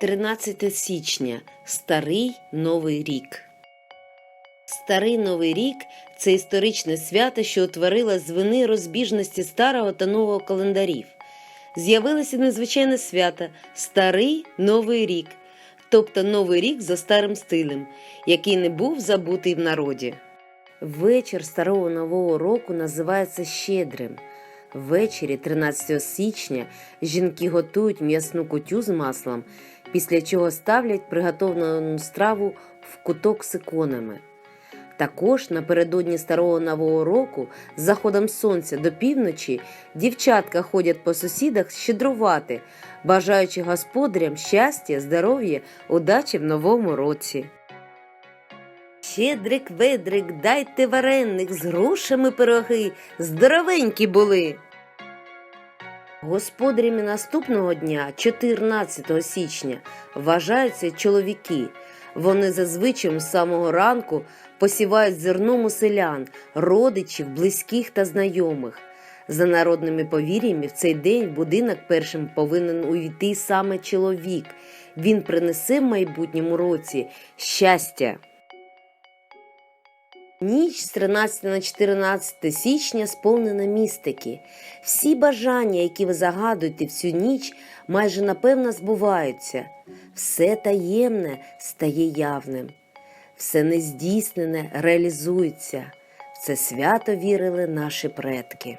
13 січня Старий Новий рік. Старий Новий рік це історичне свято, що утворило з вини розбіжності старого та нового календарів. З'явилося незвичайне свято Старий Новий рік, тобто Новий рік за старим стилем, який не був забутий в народі. Вечір старого нового року називається щедрим. Ввечері 13 січня жінки готують м'ясну кутю з маслом, після чого ставлять приготовлену страву в куток з іконами. Також напередодні старого нового року, з заходом сонця до півночі, дівчатка ходять по сусідах щедрувати, бажаючи господарям щастя, здоров'я, удачі в новому році. Щедрик ведрик, дайте вареник, з грушами пироги, здоровенькі були. Господарями наступного дня, 14 січня, вважаються чоловіки. Вони зазвичай з самого ранку посівають зерном у селян, родичів, близьких та знайомих. За народними повір'ями, в цей день будинок першим повинен увійти саме чоловік. Він принесе в майбутньому році щастя. Ніч з 13 на 14 січня сповнена містики. Всі бажання, які ви загадуєте в цю ніч, майже напевно збуваються. Все таємне стає явним, все нездійснене реалізується. В це свято вірили наші предки.